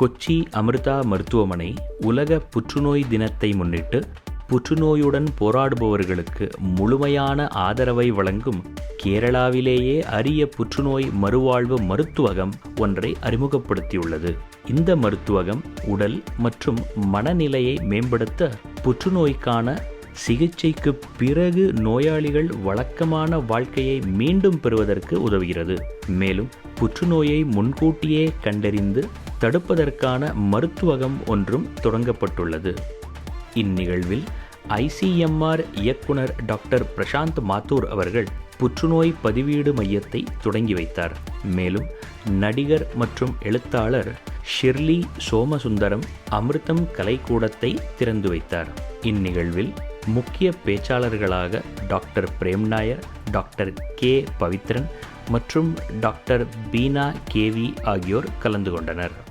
கொச்சி அமிர்தா மருத்துவமனை உலக புற்றுநோய் தினத்தை முன்னிட்டு புற்றுநோயுடன் போராடுபவர்களுக்கு முழுமையான ஆதரவை வழங்கும் கேரளாவிலேயே அரிய புற்றுநோய் மறுவாழ்வு மருத்துவகம் ஒன்றை அறிமுகப்படுத்தியுள்ளது. இந்த மருத்துவகம் உடல் மற்றும் மனநிலையை மேம்படுத்த புற்றுநோய்க்கான சிகிச்சைக்கு பிறகு நோயாளிகள் வழக்கமான வாழ்க்கையை மீண்டும் பெறுவதற்கு உதவுகிறது. மேலும் புற்றுநோயை முன்கூட்டியே கண்டறிந்து தடுப்பதற்கான மருத்துவகம் ஒன்றும் தொடங்கப்பட்டுள்ளது. இந்நிகழ்வில் ஐசிஎம்ஆர் இயக்குனர் டாக்டர் பிரசாந்த் மாத்தூர் அவர்கள் புற்றுநோய் பதிவீடு மையத்தை தொடங்கி வைத்தார். மேலும் நடிகர் மற்றும் எழுத்தாளர் ஷிர்லி சோமசுந்தரம் அமிர்தம் கலைக்கூடத்தை திறந்து வைத்தார். இந்நிகழ்வில் முக்கிய பேச்சாளர்களாக doctor Prem Nair doctor K Pavithran மற்றும் டாக்டர் பீனா கேவி ஆகியோர் கலந்து கொண்டனர்.